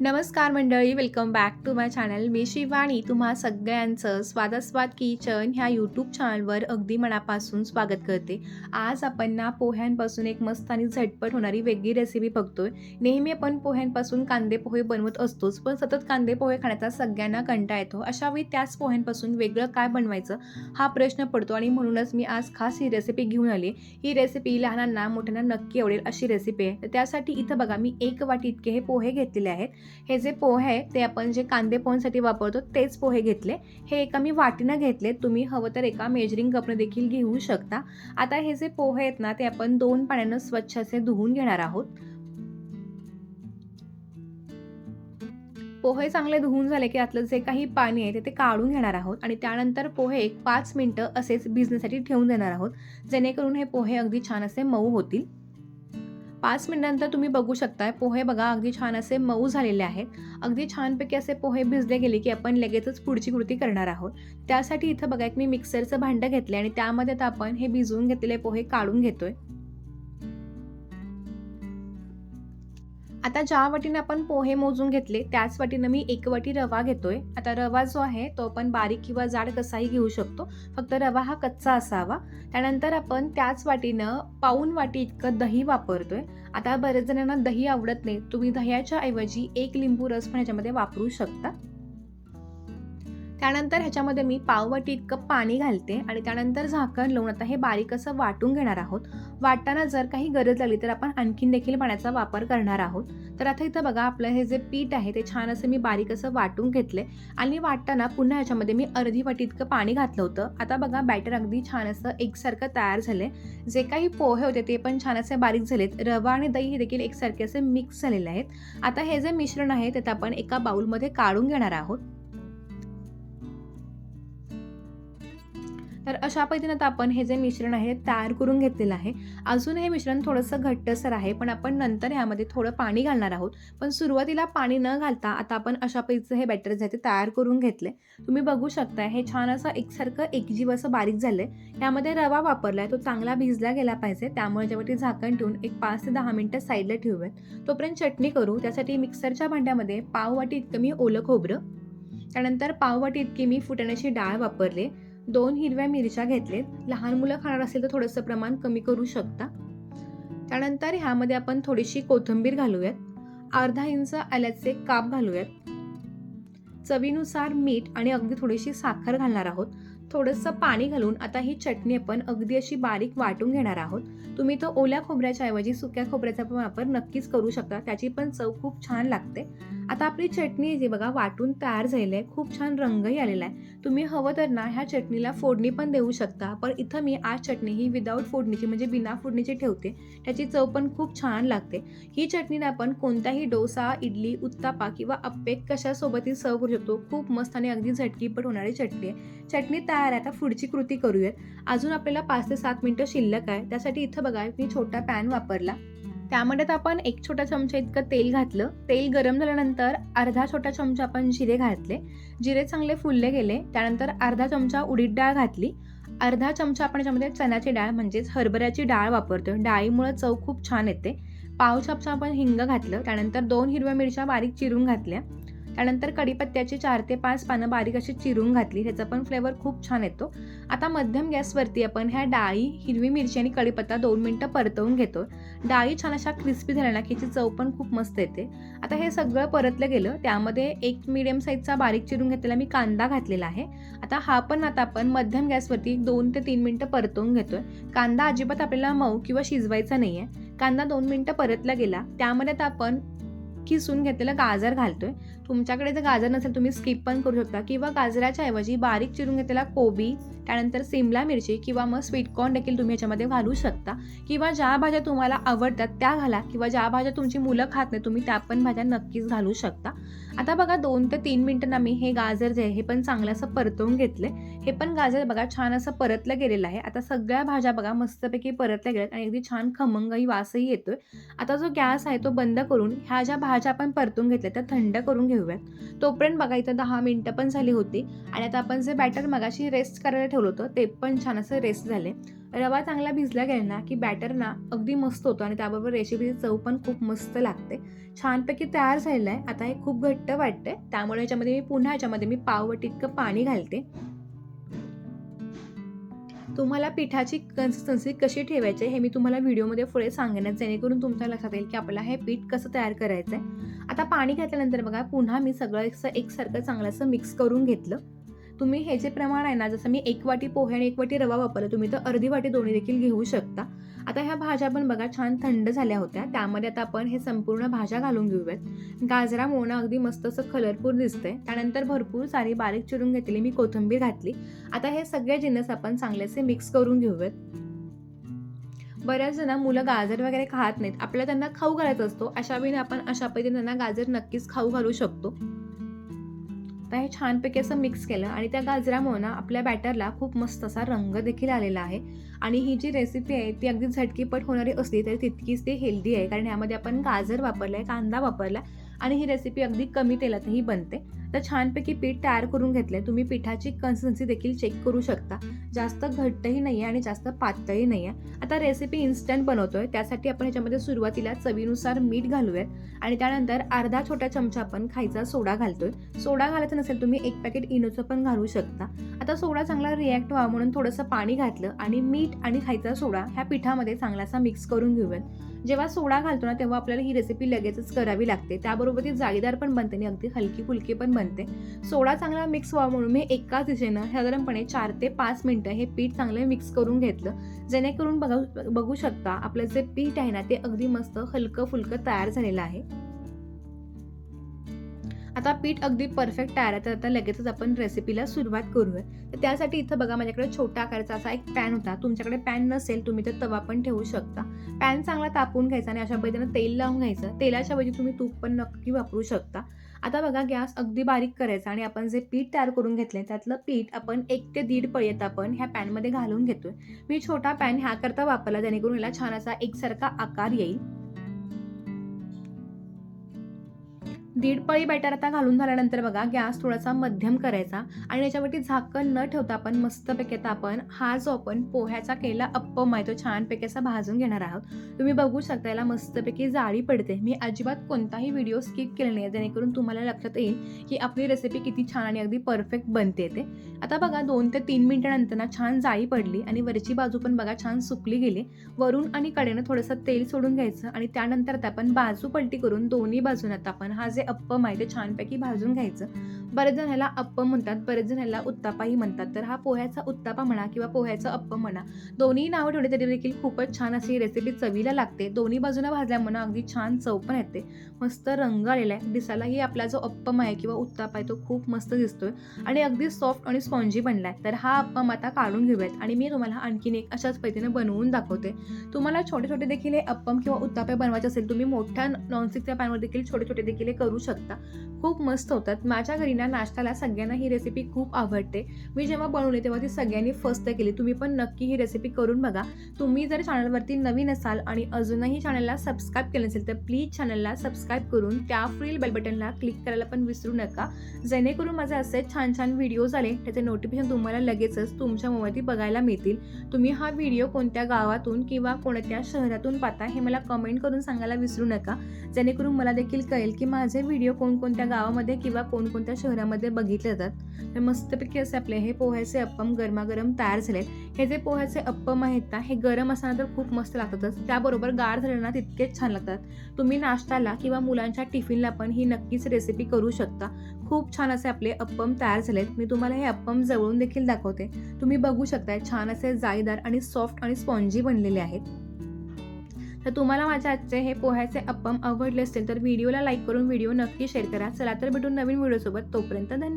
नमस्कार मंडळी welcome back to my channel मी शिवाणी तुम्हा सगळ्यांचं स्वादास्वाद किचन ह्या यूट्यूब चॅनलवर अगदी मनापासून स्वागत करते. आज आपण ना पोह्यांपासून एक मस्त आणि झटपट होणारी वेगळी रेसिपी बघतोय. नेहमी आपण पोह्यांपासून कांदे पोहे बनवत असतोच पण सतत कांदे पोहे खाण्याचा सगळ्यांना कंटाळा येतो. अशा वेळी त्याच पोह्यांपासून वेगळं काय बनवायचं हा प्रश्न पडतो आणि म्हणूनच मी आज खास ही रेसिपी घेऊन आली. ही रेसिपी लहानांना मोठ्यांना नक्की आवडेल अशी रेसिपी आहे. तर त्यासाठी इथं बघा मी एक वाटी इतके हे पोहे घेतलेले आहेत. हे जे पोहे आहे ते आपण जे कांदे पोह्यांसाठी वापरतो तेच पोहे घेतले. हे एका मी वाटीनं घेतले तुम्ही हवं तर एका मेजरिंग कपने देखील घेऊ शकता. आता हे जे पोहे आहेत ना ते आपण दोन पाण्यानं स्वच्छ असे धुवून घेणार आहोत. पोहे चांगले धुवून झाले की यातलं जे काही पाणी आहे ते ते काढून घेणार आहोत. आणि त्यानंतर पोहे एक पाच मिनटं असेच भिजण्यासाठी ठेवून देणार आहोत. जेणेकरून हे पोहे अगदी छान असे मऊ होतील. पाच मिनिटांनंतर तुम्ही बघू शकताय. पोहे बघा अगदी छान असे मऊ झालेले आहेत. अगदी छानपैकी असे पोहे भिजले गेले की आपण लगेचच पुढची कृती करणार आहोत. त्यासाठी इथं बघा एक मी मिक्सरचं भांडं घेतलं आणि त्यामध्ये आता आपण हे भिजवून घेतलेले पोहे काढून घेतोय. आता ज्या वाटीने आपण पोहे मोजून घेतले त्याच वाटीनं मी एक वाटी रवा घेतोय. आता रवा जो आहे तो आपण बारीक किंवा जाड कसाही घेऊ शकतो. फक्त रवा हा कच्चा असावा. त्यानंतर आपण त्याच वाटीनं पाऊन वाटी इतकं दही वापरतोय. आता बरेच जणांना दही आवडत नाही. तुम्ही दह्याच्या ऐवजी एक लिंबू रस पण ह्याच्यामध्ये वापरू शकता. त्यानंतर ह्याच्यामध्ये मी पाववाटी इतकं पाणी घालते आणि त्यानंतर झाकण लावून आता हे बारीक असं वाटून घेणार आहोत. वाटताना जर काही गरज लागली तर आपण आणखीन देखील पाण्याचा वापर करणार आहोत. तर आता इथं बघा आपलं हे जे पीठ आहे ते छान असं मी बारीक असं वाटून घेतले आणि वाटताना पुन्हा ह्याच्यामध्ये मी अर्धी वाटी इतकं पाणी घातलं होतं. आता बघा बॅटर अगदी छान असं एकसारखं तयार झाले जे काही पोहे होते ते पण छान असे बारीक झालेत. रवा आणि दही हे देखील एकसारखे असे मिक्स झालेले आहेत. आता हे जे मिश्रण आहे ते आपण एका बाउलमध्ये काढून घेणार आहोत. तर अशा पद्धतीनं आता आपण हे जे मिश्रण आहे ते तयार करून घेतलेलं आहे. अजून हे मिश्रण थोडंसं घट्टसर आहे पण आपण नंतर ह्यामध्ये थोडं पाणी घालणार आहोत. पण सुरुवातीला पाणी न घालता आता आपण अशा पद्धतीचं हे बॅटर जे आहे ते तयार करून घेतले तुम्ही बघू शकता हे छान असं एकसारखं एकजीव असं बारीक झालं आहे यामध्ये रवा वापरला आहे तो चांगला भिजला गेला पाहिजे. त्यामुळे जेव्हा झाकण ठेवून एक पाच ते दहा मिनटं साईडला ठेवूयात. तोपर्यंत चटणी करू. त्यासाठी मिक्सरच्या भांड्यामध्ये पाववाटी इतकं मी ओलं खोबरं त्यानंतर पाववाटी इतकी मी फुटण्याची डाळ वापरली. दोन हिरव्या मिरच्या घेतलेत. लहान मुलं खाणार असेल तर थोडंसं प्रमाण कमी करू शकता. त्यानंतर ह्यामध्ये आपण थोडीशी कोथिंबीर घालूयात. अर्धा इंच आल्याचे काप घालूयात. चवीनुसार मीठ आणि अगदी थोडीशी साखर घालणार आहोत. थोडंसं पाणी घालून आता ही चटणी आपण अगदी अशी बारीक वाटून घेणार आहोत. तुम्ही तो ओल्या खोबऱ्याच्या ऐवजी सुक्या खोबऱ्याचा पण वापर नक्कीच करू शकता. त्याची पण चव खूप छान लागते. आता आपली चटणी जी बघा वाटून तयार झालेली आहे. खूप छान रंगही आलेला आहे. तुम्ही हवं तर ना ह्या चटणीला फोडणी पण देऊ शकता. पण इथं मी आज चटणी ही विदाऊट फोडणीची म्हणजे बिना फोडणीची ठेवते. त्याची चव पण खूप छान लागते. ही चटणी आपण कोणताही डोसा इडली उत्तापा किंवा अप्पे कशासोबतही सर्व करू शकतो. खूप मस्त आणि अगदी झटकीपट होणारी चटणी आहे. चटणी तयार आहे. आता पुढची कृती करूयात. अजून आपल्याला पाच ते सात मिनटं शिल्लक आहे. त्यासाठी इथं बघा मी छोटा पॅन वापरला. त्यामध्ये आपण एक छोटा चमचा इतकं तेल घातलं. तेल गरम झाल्यानंतर अर्धा छोटा चमचा आपण जिरे घातले. जिरे चांगले फुलले गेले. त्यानंतर अर्धा चमचा उडीद डाळ घातली. अर्धा चमचा आपण याच्यामध्ये चण्याची डाळ म्हणजेच हरभऱ्याची डाळ वापरतो डाळीमुळे चव खूप छान येते. पाव चमचा आपण हिंग घातलं. त्यानंतर दोन हिरव्या मिरच्या बारीक चिरून घातल्या. त्यानंतर कढीपत्त्याची चार ते पाच पानं बारीक अशी चिरून घातली. ह्याचा पण फ्लेवर खूप छान येतो. आता मध्यम गॅसवरती आपण ह्या डाळी हिरवी मिरची आणि कढीपत्ता दोन मिनटं परतवून घेतो. डाळी छान अशा क्रिस्पी झाल्या ना की याची चव पण खूप मस्त येते. आता हे सगळं परतलं गेलं त्यामध्ये एक मिडियम साईजचा बारीक चिरून घेतलेला मी कांदा घातलेला आहे. आता हा पण आता आपण मध्यम गॅसवरती दोन ते तीन मिनटं परतवून घेतोय. कांदा अजिबात आपल्याला मऊ किंवा शिजवायचा नाही आहे कांदा दोन मिनटं परतला गेला त्यामध्ये आता आपण किसून घेतलेलं गाजर घालतोय. तुमच्याकडे जर गाजर नसेल तुम्ही स्किप पण करू शकता. किंवा गाजराच्या ऐवजी बारीक चिरून घेतलेला कोबी त्यानंतर सिमला मिरची किंवा मग स्वीटकॉर्न देखील तुम्ही याच्यामध्ये घालू शकता. किंवा ज्या भाज्या तुम्हाला आवडतात त्या घाला. किंवा ज्या भाज्या तुमची मुलं खात नाही तुम्ही त्या पण भाज्या नक्कीच घालू शकता. आता बघा दोन ते तीन मिनटांना मी हे गाजर जे आहे हे पण चांगलं असं परतवून घेतले हे पण गाजर बघा छान असं परतलं गेलेलं आहे. आता सगळ्या भाज्या बघा मस्तपैकी परतल्या गेल्यात आणि अगदी छान खमंगही वासही येतोय. आता जो गॅस आहे तो बंद करून ह्या ज्या भाज्या आपण परतून घेतल्या त्या थंड करून घेऊयात. तोपर्यंत बघा इथं दहा मिनटं पण झाली होती आणि आता आपण जे बॅटर मगाशी रेस्ट करायला ठेवलं होतं ते पण छान असं रेस्ट झाले. रवा चांगला भिजला गेला ना की बॅटर ना अगदी मस्त होतो आणि त्याबरोबर रेसिपीची चव पण खूप मस्त लागते. छानपैकी तयार झालेलं आहे. आता हे खूप घट्ट वाटते त्यामुळे ह्याच्यामध्ये मी पुन्हा ह्याच्यामध्ये मी पाववट इतकं पाणी घालते. तुम्हाला पिठाची कन्सिस्टन्सी कशी ठेवायची आहे हे मी तुम्हाला व्हिडिओमध्ये पुढे सांगण्यात जेणेकरून तुमच्या लक्षात येईल की आपल्याला हे पीठ कसं तयार करायचं आहे आता पाणी घातल्यानंतर बघा पुन्हा मी सगळं एकसारखं चांगलं असं मिक्स करून घेतलं. तुम्ही हे जे प्रमाण आहे ना जसं मी एक वाटी पोहे आणि एक वाटी रवा वापरला तुम्ही तर अर्धी वाटी दोन्ही देखील घेऊ शकता. आता ह्या भाज्या पण बघा छान थंड झाल्या होत्या. त्यामध्ये आता आपण हे संपूर्ण भाज्या घालून घेऊयात. गाजरा मोणं अगदी मस्त असं कलरफुल दिसतंय. त्यानंतर भरपूर सारी बारीक चिरून घेतली मी कोथिंबीर घातली. आता हे सगळे जिन्नस आपण चांगलेसे मिक्स करून घेऊयात. बऱ्याच जण मुलं गाजर वगैरे खात नाहीत. आपल्याला त्यांना खाऊ घालायचा असतो. अशा वेळी आपण अशा पद्धतीने त्यांना गाजर नक्कीच खाऊ घालू शकतो. तर हे छानपैकी असं मिक्स केलं आणि त्या गाजरामुळे ना आपल्या बॅटरला खूप मस्त असा रंग देखील आलेला आहे. आणि ही जी रेसिपी आहे ती अगदी झटकीपट होणारी असली तरी तितकीच ती हेल्दी आहे. कारण यामध्ये आपण गाजर वापरलाय कांदा वापरला आणि ही रेसिपी अगदी कमी तेलातही बनते. तर छानपैकी पीठ तयार करून घेतलंय. तुम्ही पिठाची कन्सिस्टन्सी देखील चेक करू शकता. जास्त घट्टही नाही आहे आणि जास्त पातळही नाही आहे आता रेसिपी इन्स्टंट बनवतोय. त्यासाठी आपण ह्याच्यामध्ये सुरुवातीला चवीनुसार मीठ घालूयात. आणि त्यानंतर अर्धा छोटा चमचा आपण खायचा सोडा घालतोय. सोडा घालायचा नसेल तुम्ही एक पॅकेट इनोचं पण घालू शकता. आता सोडा चांगला रिॲक्ट व्हावा म्हणून थोडंसं पाणी घातलं आणि मीठ आणि खायचा सोडा ह्या पिठामध्ये चांगलासा मिक्स करून घेऊयात. जेव्हा सोडा घालतो ना तेव्हा आपल्याला ही रेसिपी लगेचच करावी लागते. त्याबरोबर ती जाळीदार पण बनते आणि अगदी हलकी फुलकी पण बनते. सोडा चांगला मिक्स व्हावा म्हणून मी एकाच दिशेनं साधारणपणे चार ते पाच मिनटं हे पीठ चांगलं मिक्स करून घेतलं. जेणेकरून बघा बघू शकता आपलं जे पीठ आहे ना ते अगदी मस्त हलकं फुलकं तयार झालेलं आहे. आता पीठ अगदी परफेक्ट तयार आहे. तर आता लगेचच आपण रेसिपीला सुरुवात करूया. तर त्यासाठी इथं बघा माझ्याकडे छोटा आकाराचा असा एक पॅन होता. तुमच्याकडे पॅन नसेल तुम्ही तर तवा पण ठेवू शकता. पॅन चांगला तापून घ्यायचा आणि अशा पद्धतीनं तेल लावून घ्यायचं. तेलाच्या ऐवजी तुम्ही तूप पण नक्की वापरू शकता. आता बघा गॅस अगदी बारीक करायचा आणि आपण जे पीठ तयार करून घेतलंय त्यातलं पीठ आपण एक ते दीड पळीत आपण ह्या पॅनमध्ये घालून घेतोय. मी छोटा पॅन ह्याकरता वापरला जेणेकरून याला छान असा एकसारखा आकार येईल. दीड पळी बॅटर आता घालून झाल्यानंतर बघा गॅस थोडासा मध्यम करायचा आणि याच्यावरती झाकण न ठेवता आपण मस्तपैकी आता आपण हा जो आपण पोह्याचा केला अप्पम आहे तो छानपैकी असा भाजून घेणार आहोत. तुम्ही बघू शकता याला मस्तपैकी जाळी पडते. मी अजिबात कोणताही व्हिडिओ स्किप केला नाही जेणेकरून तुम्हाला लक्षात येईल की आपली रेसिपी किती छान आणि अगदी परफेक्ट बनते ते. आता बघा दोन ते तीन मिनिटानंतर ना छान जाळी पडली आणि वरची बाजू पण बघा छान सुकली गेली. वरून आणि कडेनं थोडंसं तेल सोडून घ्यायचं आणि त्यानंतर आता आपण बाजू पलटी करून दोन्ही बाजून आता आपण हा जे अप्पम आहे ते छानपैकी भाजून घ्यायचं. बरेच जण ह्याला अप्पम म्हणतात बरेच जण ह्याला उत्तापाही म्हणतात. तर हा पोह्याचा उत्तापा म्हणा किंवा पोह्याचं अप्पम म्हणा दोन्ही नावं ठेवले तरी देखील खूपच छान अशी रेसिपी चवीला लागते. दोन्ही बाजूला भाजल्यामुळे अगदी छान चव पण येते. मस्त रंग आलेला आहे. दिसायलाही आपला जो अप्पम आहे किंवा उत्ताप आहे तो खूप मस्त दिसतोय आणि अगदी सॉफ्ट आणि स्पॉन्जी बनला आहे तर हा अप्पम आता काढून घेऊयात आणि मी तुम्हाला आणखीन एक अशाच पद्धतीने बनवून दाखवते. तुम्हाला छोटे छोटे देखील हे अप्पम किंवा उत्तापे बनवायचे असेल तुम्ही मोठ्या नॉनस्टिकच्या पॅनवर देखील छोटे छोटे देखील हे करू शकता. खूप मस्त होतात. माझ्या घरी ना नाश्त्याला सगळ्यांना ही रेसिपी खूप आवडते. मी जेव्हा बनवली तेव्हा ती सगळ्यांनी फर्स्ट केली. तुम्ही पण नक्की ही रेसिपी करून बघा. तुम्ही जर चॅनलवरती नवीन असाल आणि अजूनही चॅनलला सबस्क्राईब केलं नसेल तर प्लीज चॅनलला सबस्क्राईब करून त्या फ्रील बेल बटनला क्लिक करायला पण विसरू नका. जेणेकरून माझे असे छान छान व्हिडिओज आले त्याचे नोटिफिकेशन तुम्हाला लगेचच तुमच्या मोबाईलवरती बघायला मिळतील. तुम्ही हा व्हिडिओ कोणत्या गावातून किंवा कोणत्या शहरातून पाहता हे मला कमेंट करून सांगायला विसरू नका. जेणेकरून मला देखील कळेल की माझे व्हिडिओ कोणकोणत्या गावामध्ये किंवा कोणकोणत्या शहरामध्ये बघितले जातात? तर मस्तपैकी असे आपले हे पोह्याचे अप्पम गरमागरम तयार झाले हे जे पोह्याचे अप्पम आहेत ना हे गरम असताना तर खूप मस्त लागतातच. त्याबरोबर गार झाले ना तितकेच छान लागतात. तुम्ही नाश्त्याला किंवा मुलांच्या टिफिनला पण ही नक्कीच रेसिपी करू शकता. खूप छान असे आपले अप्पम तयार झालेत. मी तुम्हाला हे अप्पम जवळून देखील दाखवते. तुम्ही बघू शकताय छान असे जाळीदार आणि सॉफ्ट आणि स्पॉन्जी बनलेले आहेत. तर तुम्हाला माझ्या आजचे हे पोह्याचे अप्पम आवडले असतील तर व्हिडिओला लाईक करून व्हिडिओ नक्की शेअर करा. चला तर भेटून नवीन व्हिडिओसोबत. तोपर्यंत धन्यवाद.